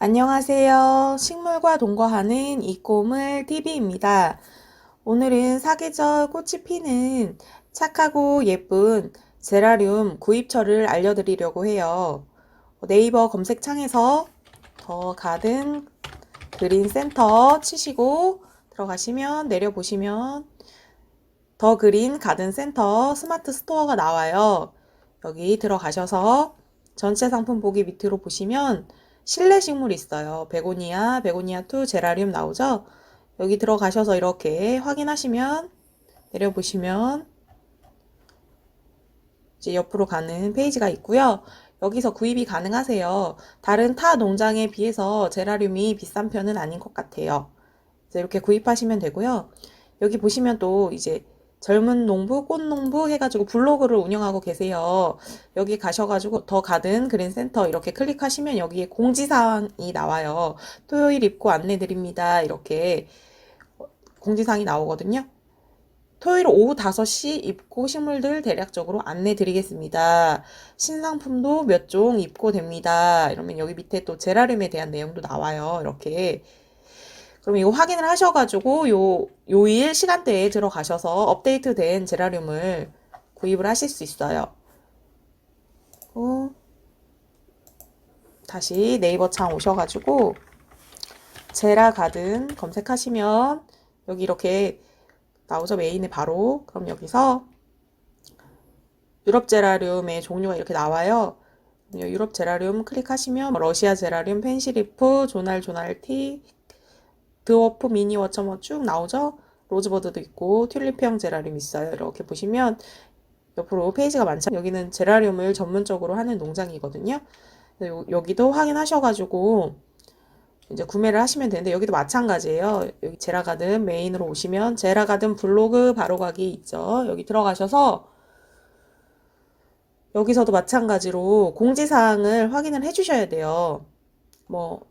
안녕하세요. 식물과 동거하는 이꼬물 TV입니다. 오늘은 사계절 꽃이 피는 착하고 예쁜 제라늄 구입처를 알려드리려고 해요. 네이버 검색창에서 더 가든 그린 센터 치시고 들어가시면 내려보시면 더 그린 가든 센터 스마트 스토어가 나와요. 여기 들어가셔서 전체 상품 보기 밑으로 보시면 실내 식물이 있어요. 베고니아, 베고니아 2, 제라늄 나오죠? 여기 들어가셔서 이렇게 확인하시면 내려보시면 이제 옆으로 가는 페이지가 있고요. 여기서 구입이 가능하세요. 다른 타 농장에 비해서 제라늄이 비싼 편은 아닌 것 같아요. 이렇게 구입하시면 되고요. 여기 보시면 또 이제 젊은 농부, 꽃농부 해가지고 블로그를 운영하고 계세요. 여기 가셔가지고 더 가든 그린 센터 이렇게 클릭하시면 여기에 공지사항이 나와요. 토요일 입고 안내 드립니다. 이렇게 공지사항이 나오거든요. 토요일 오후 5시 입고 식물들 대략적으로 안내 드리겠습니다. 신상품도 몇 종 입고 됩니다. 이러면 여기 밑에 또 제라늄에 대한 내용도 나와요. 이렇게. 그럼 이거 확인을 하셔가지고 요 요일 시간대에 들어가셔서 업데이트된 제라늄을 구입을 하실 수 있어요. 다시 네이버 창 오셔가지고 제라 가든 검색하시면 여기 이렇게 나오죠 메인에 바로 그럼 여기서 유럽 제라늄의 종류가 이렇게 나와요. 유럽 제라늄 클릭하시면 뭐 러시아 제라늄, 펜시리프, 조날 조날티, 드워프 미니 워처 뭐쭉 나오죠? 로즈버드도 있고 튤립형 제라늄 있어요. 이렇게 보시면 옆으로 페이지가 많죠. 여기는 제라늄을 전문적으로 하는 농장이거든요. 요, 여기도 확인하셔가지고 이제 구매를 하시면 되는데 여기도 마찬가지예요. 여기 제라가든 메인으로 오시면 제라가든 블로그 바로가기 있죠. 여기 들어가셔서 여기서도 마찬가지로 공지사항을 확인을 해주셔야 돼요. 뭐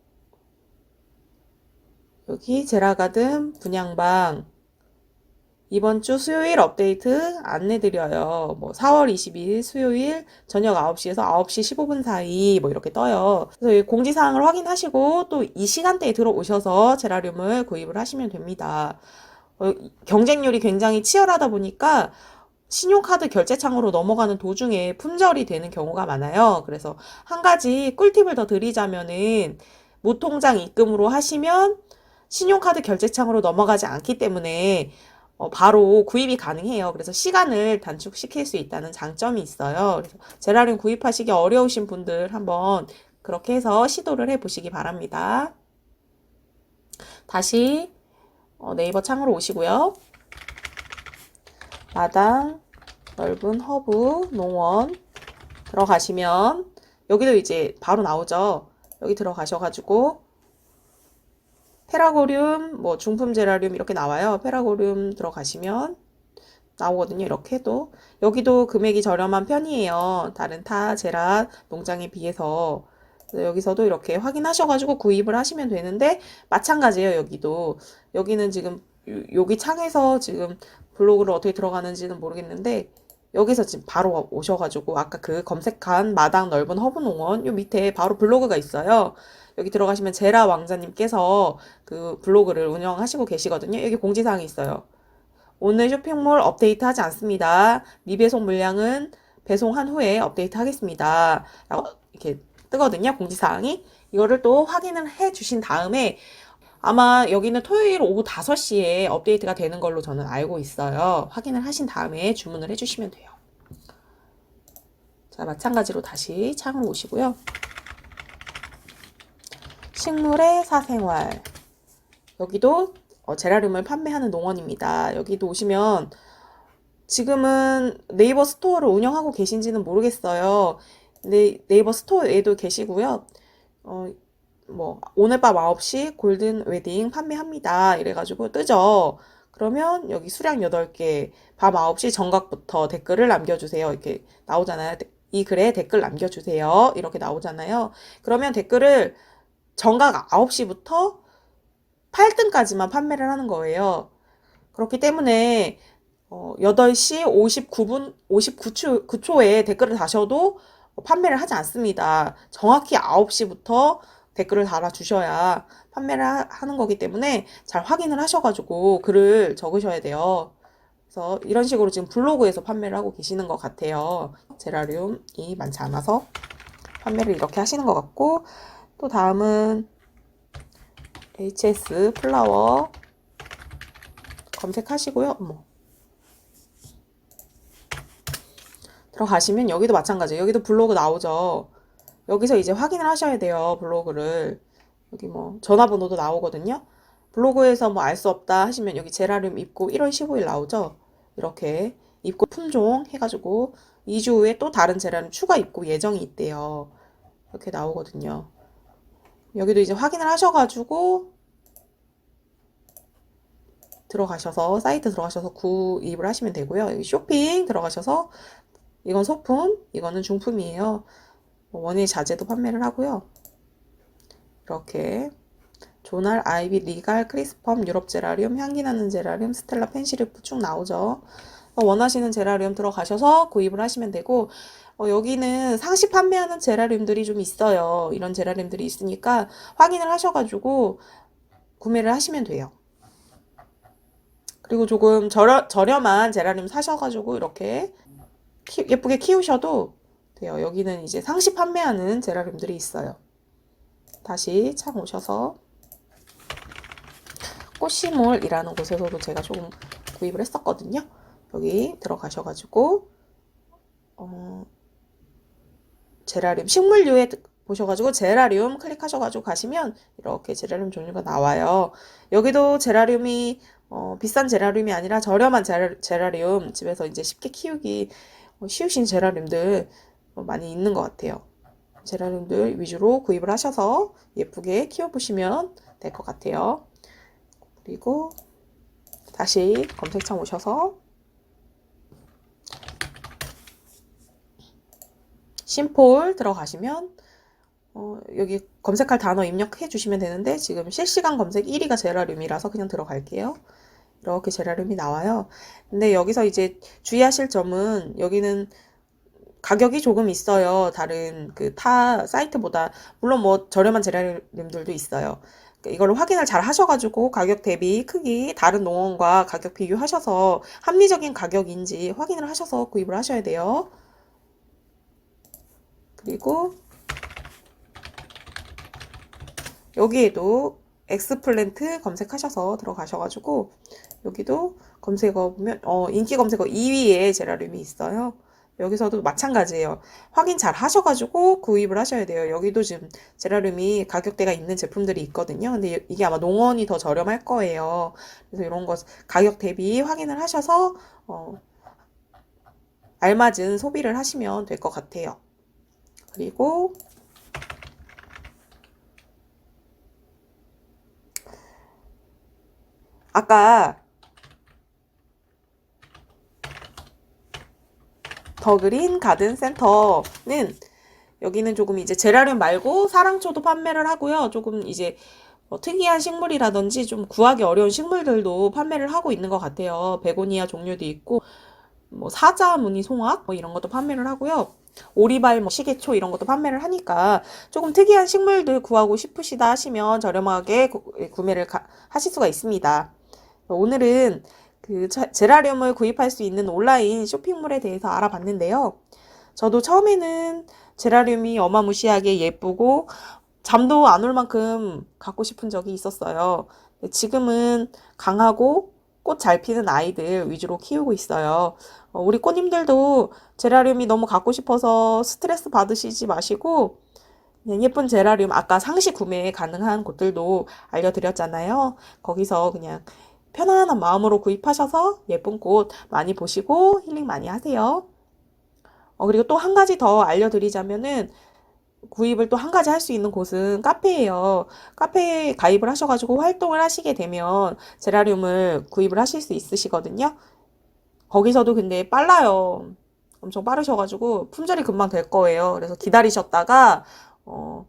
여기 제라가든 분양방 이번 주 수요일 업데이트 안내드려요. 뭐 4월 22일 수요일 저녁 9시에서 9시 15분 사이 뭐 이렇게 떠요. 그래서 이 공지사항을 확인하시고 또 이 시간대에 들어오셔서 제라늄을 구입을 하시면 됩니다. 어, 경쟁률이 굉장히 치열하다 보니까 신용카드 결제창으로 넘어가는 도중에 품절이 되는 경우가 많아요. 그래서 한 가지 꿀팁을 더 드리자면은 무통장 입금으로 하시면 신용카드 결제창으로 넘어가지 않기 때문에 어, 바로 구입이 가능해요. 그래서 시간을 단축시킬 수 있다는 장점이 있어요. 그래서 제라늄 구입하시기 어려우신 분들 한번 그렇게 해서 시도를 해 보시기 바랍니다. 다시 어, 네이버 창으로 오시고요. 마당, 넓은 허브, 농원 들어가시면 여기도 이제 바로 나오죠. 여기 들어가셔가지고 페라고륨, 뭐 중품 제라륨 이렇게 나와요. 페라고륨 들어가시면 나오거든요. 이렇게 도 여기도 금액이 저렴한 편이에요. 다른 타 제라 농장에 비해서 여기서도 이렇게 확인하셔가지고 구입을 하시면 되는데 마찬가지예요. 여기도 여기는 지금 여기 창에서 지금 블로그를 어떻게 들어가는지는 모르겠는데 여기서 지금 바로 오셔가지고 아까 그 검색한 마당 넓은 허브 농원 요 밑에 바로 블로그가 있어요. 여기 들어가시면 제라 왕자님께서 그 블로그를 운영하시고 계시거든요. 여기 공지사항이 있어요. 오늘 쇼핑몰 업데이트 하지 않습니다. 미배송 물량은 배송한 후에 업데이트 하겠습니다. 라고 이렇게 뜨거든요. 공지사항이. 이거를 또 확인을 해 주신 다음에 아마 여기는 토요일 오후 5시에 업데이트가 되는 걸로 저는 알고 있어요. 확인을 하신 다음에 주문을 해주시면 돼요. 자, 마찬가지로 다시 창으로 오시고요. 식물의 사생활. 여기도 어, 제라늄을 판매하는 농원입니다. 여기도 오시면 지금은 네이버 스토어를 운영하고 계신지는 모르겠어요. 네, 네이버 스토어에도 계시고요. 어, 뭐 오늘 밤 9시 골든 웨딩 판매합니다. 이래가지고 뜨죠. 그러면 여기 수량 8개 밤 9시 정각부터 댓글을 남겨주세요. 이렇게 나오잖아요. 이 글에 댓글 남겨주세요. 이렇게 나오잖아요. 그러면 댓글을 정각 9시부터 8등까지만 판매를 하는 거예요. 그렇기 때문에 어, 8시 59분 59초 9초에 댓글을 다셔도 판매를 하지 않습니다. 정확히 9시부터 댓글을 달아 주셔야 판매를 하- 하는 거기 때문에 잘 확인을 하셔 가지고 글을 적으셔야 돼요. 그래서 이런 식으로 지금 블로그에서 판매를 하고 계시는 것 같아요. 제라리움이 많지 않아서 판매를 이렇게 하시는 것 같고 또 다음은 HS 플라워 검색하시고요. 어머. 들어가시면 여기도 마찬가지예요. 여기도 블로그 나오죠. 여기서 이제 확인을 하셔야 돼요. 블로그를. 여기 뭐 전화번호도 나오거든요. 블로그에서 뭐 알 수 없다 하시면 여기 제라늄 입고 1월 15일 나오죠. 이렇게 입고 품종 해가지고 2주 후에 또 다른 제라늄 추가 입고 예정이 있대요. 이렇게 나오거든요. 여기도 이제 확인을 하셔가지고 들어가셔서 사이트 들어가셔서 구입을 하시면 되고요. 여기 쇼핑 들어가셔서 이건 소품, 이거는 중품이에요. 원예 자재도 판매를 하고요. 이렇게 조날, 아이비, 리갈, 크리스펌, 유럽 제라리움, 향기 나는 제라리움, 스텔라, 펜시리프 쭉 나오죠. 원하시는 제라리움 들어가셔서 구입을 하시면 되고 어, 여기는 상시 판매하는 제라리움들이 좀 있어요. 이런 제라리움들이 있으니까 확인을 하셔가지고 구매를 하시면 돼요. 그리고 조금 저렴, 저렴한 제라리움 사셔가지고 이렇게 키- 예쁘게 키우셔도 돼요. 여기는 이제 상시 판매하는 제라늄들이 있어요. 다시 창 오셔서 꽃시몰이라는 곳에서도 제가 조금 구입을 했었거든요. 여기 들어가셔가지고 어, 제라늄 식물류에 보셔가지고 제라늄 클릭하셔가지고 가시면 이렇게 제라늄 종류가 나와요. 여기도 제라늄이 어, 비싼 제라늄이 아니라 저렴한 제라, 제라늄 집에서 이제 쉽게 키우기 어, 쉬우신 제라늄들 어, 많이 있는 것 같아요. 제라늄들 위주로 구입을 하셔서 예쁘게 키워보시면 될 것 같아요. 그리고 다시 검색창 오셔서 심폴 들어가시면 어, 여기 검색할 단어 입력해 주시면 되는데 지금 실시간 검색 1위가 제라늄이라서 그냥 들어갈게요. 이렇게 제라늄이 나와요. 근데 여기서 이제 주의하실 점은 여기는 가격이 조금 있어요. 다른 그 타 사이트보다 물론 뭐 저렴한 제라늄들도 있어요. 그러니까 이걸 확인을 잘 하셔가지고 가격 대비 크기 다른 농원과 가격 비교하셔서 합리적인 가격인지 확인을 하셔서 구입을 하셔야 돼요. 그리고 여기에도 엑스플랜트 검색하셔서 들어가셔가지고 여기도 검색어 보면 어, 인기 검색어 2위에 제라늄이 있어요. 여기서도 마찬가지예요. 확인 잘 하셔가지고 구입을 하셔야 돼요. 여기도 지금 제라늄이 가격대가 있는 제품들이 있거든요. 근데 이게 아마 농원이 더 저렴할 거예요. 그래서 이런 거 가격 대비 확인을 하셔서 어, 알맞은 소비를 하시면 될 것 같아요. 그리고 아까 더 그린 가든 센터는 여기는 조금 이제 제라늄 말고 사랑초도 판매를 하고요. 조금 이제 뭐 특이한 식물이라든지 좀 구하기 어려운 식물들도 판매를 하고 있는 것 같아요. 베고니아 종류도 있고 뭐 사자 무늬 송악 뭐 이런 것도 판매를 하고요. 오리발 뭐 시계초 이런 것도 판매를 하니까 조금 특이한 식물들 구하고 싶으시다 하시면 저렴하게 구, 구매를 가, 하실 수가 있습니다. 오늘은 그 제라늄을 구입할 수 있는 온라인 쇼핑몰에 대해서 알아봤는데요. 저도 처음에는 제라늄이 어마무시하게 예쁘고 잠도 안 올 만큼 갖고 싶은 적이 있었어요. 지금은 강하고 꽃 잘 피는 아이들 위주로 키우고 있어요. 어, 우리 꽃님들도 제라늄이 너무 갖고 싶어서 스트레스 받으시지 마시고 그냥 예쁜 제라늄 아까 상시 구매 가능한 곳들도 알려드렸잖아요. 거기서 그냥 편안한 마음으로 구입하셔서 예쁜 꽃 많이 보시고 힐링 많이 하세요. 어, 그리고 또 한 가지 더 알려드리자면은 구입을 또 한 가지 할 수 있는 곳은 카페예요. 카페에 가입을 하셔가지고 활동을 하시게 되면 제라늄을 구입을 하실 수 있으시거든요. 거기서도 근데 빨라요. 엄청 빠르셔가지고 품절이 금방 될 거예요. 그래서 기다리셨다가 어,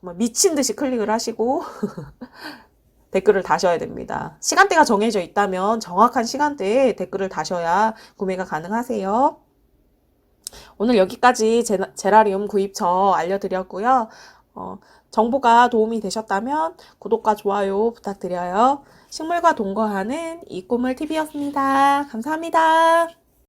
정말 미친 듯이 클릭을 하시고 댓글을 다셔야 됩니다. 시간대가 정해져 있다면 정확한 시간대에 댓글을 다셔야 구매가 가능하세요. 오늘 여기까지 제, 제라리움 구입처 알려드렸고요. 어, 정보가 도움이 되셨다면 구독과 좋아요 부탁드려요. 식물과 동거하는 이꼬물 TV였습니다. 감사합니다.